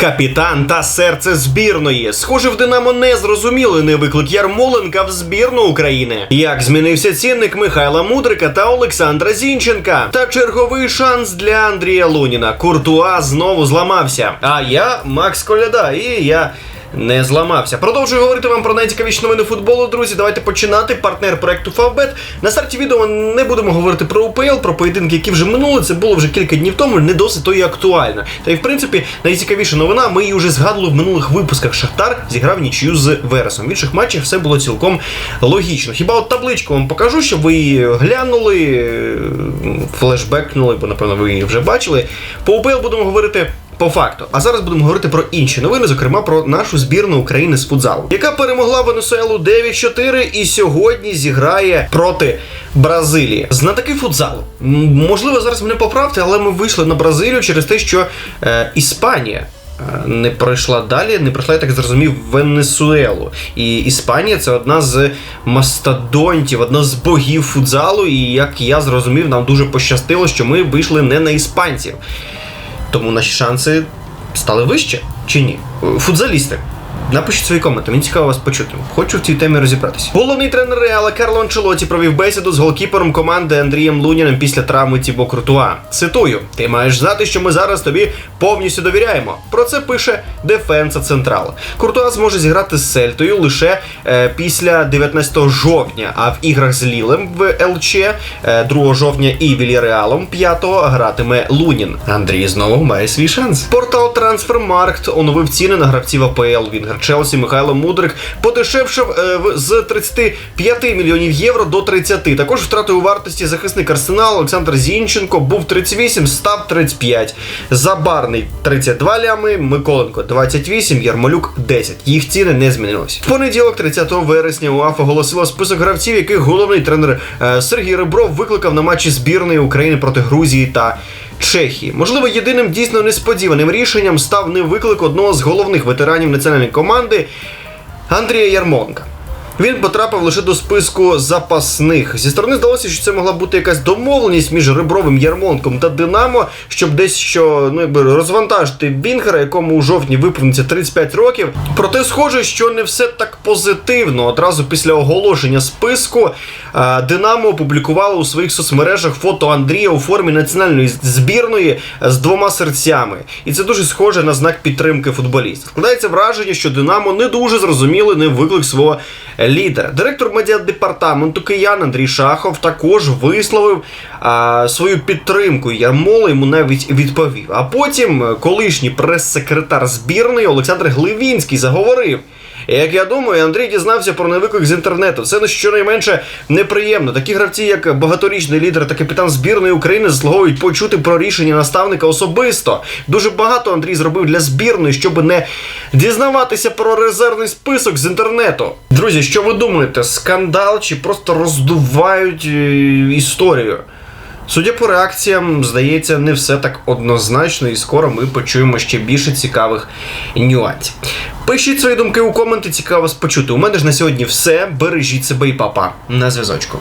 Капітан та серце збірної. Схоже, в Динамо не зрозуміли не виклик Ярмоленка в збірну України. Як змінився цінник Михайла Мудрика та Олександра Зінченка. Та черговий шанс для Андрія Луніна. Куртуа знову зламався. А я Макс Коляда, і я. Не зламався. Продовжую говорити вам про найцікавіші новини футболу, друзі. Давайте починати. Партнер проекту Фавбет. На старті відео не будемо говорити про УПЛ, про поєдинки, які вже минули. Це було вже кілька днів тому, не досить то і актуально. Та й в принципі найцікавіша новина. Ми її вже згадували в минулих випусках. Шахтар зіграв нічию з Вересом. В інших матчах все було цілком логічно. Хіба от табличку вам покажу, щоб ви глянули, е, флешбекнули, бо напевно ви її вже бачили. По УПЛ будемо говорити. По факту, а зараз будемо говорити про інші новини, зокрема про нашу збірну України з футзалу, яка перемогла Венесуелу 9-4 і сьогодні зіграє проти Бразилії. Знатоки футзалу. Можливо, зараз мене поправте, але ми вийшли на Бразилію через те, що е, Іспанія. е, Не пройшла далі, не пройшла, я так зрозумів, Венесуелу. І Іспанія це одна з мастодонтів, одна з богів футзалу. І як я зрозумів, нам дуже пощастило, що ми вийшли не на іспанців. Тому наші шанси стали вище чи ні? Футзалісти. Напишіть свої коменти, мені цікаво вас почути. Хочу в цій темі розібратися. Головний тренер Реала Карло Анчелоті провів бесіду з голкіпером команди Андрієм Луніним після травми Тібо Крутуа. Цитую: ти маєш знати, що ми зараз тобі повністю довіряємо. Про це пише Дефенса Централ. Куртуа зможе зіграти з Сельтою лише е, після 19 жовтня, а в іграх з Лілем в ЛЧ е, 2 жовтня і Вільяреалом 5 гратиме Лунін. Андрій знову має свій шанс. Портал Трансфермаркт оновив ціни на гравців АПЛ. Вінгер Челсі Михайло Мудрик подешевшив е, в- з 35 мільйонів євро до 30. Також втратив у вартості захисник Арсенал Олександр Зінченко був 38, став 35. Забарний 32 лями, Миколенко 28, Ярмолюк 10. Їх ціни не змінилися. В понеділок, 30 вересня, УАФ оголосила список гравців, яких головний тренер е, Сергій Ребров викликав на матчі збірної України проти Грузії та. Чехії. Можливо, єдиним дійсно несподіваним рішенням став не виклик одного з головних ветеранів національної команди Андрія Ярмонка. Він потрапив лише до списку запасних. Зі сторони здалося, що це могла бути якась домовленість між Ребровим Ярмонком та Динамо, щоб дещо ну, якби розвантажити Вінгера, якому у жовтні виповниться 35 років. Проте схоже, що не все так позитивно. Одразу після оголошення списку е, Динамо опублікувало у своїх соцмережах фото Андрія у формі національної збірної з двома серцями. І це дуже схоже на знак підтримки футболіста. Складається враження, що Динамо не дуже зрозуміли не виклик свого лідера. Директор медіадепартаменту киян Андрій Шахов також висловив а, свою підтримку. Ярмола йому навіть відповів. А потім е, колишній прес-секретар збірної Олександр Гливінський заговорив. Як я думаю, Андрій дізнався про невиклик з інтернету. Це не щонайменше неприємно. Такі гравці, як багаторічний лідер та капітан збірної України, заслуговують почути про рішення наставника особисто. Дуже багато Андрій зробив для збірної, щоб не дізнаватися про резервний список з інтернету. Друзі, що ви думаєте? Скандал чи просто роздувають е, історію? Судя по реакціям, здається, не все так однозначно, і скоро ми почуємо ще більше цікавих нюансів. Пишіть свої думки у коменти, цікаво почути. У мене ж на сьогодні все. Бережіть себе і папа. На зв'язочку.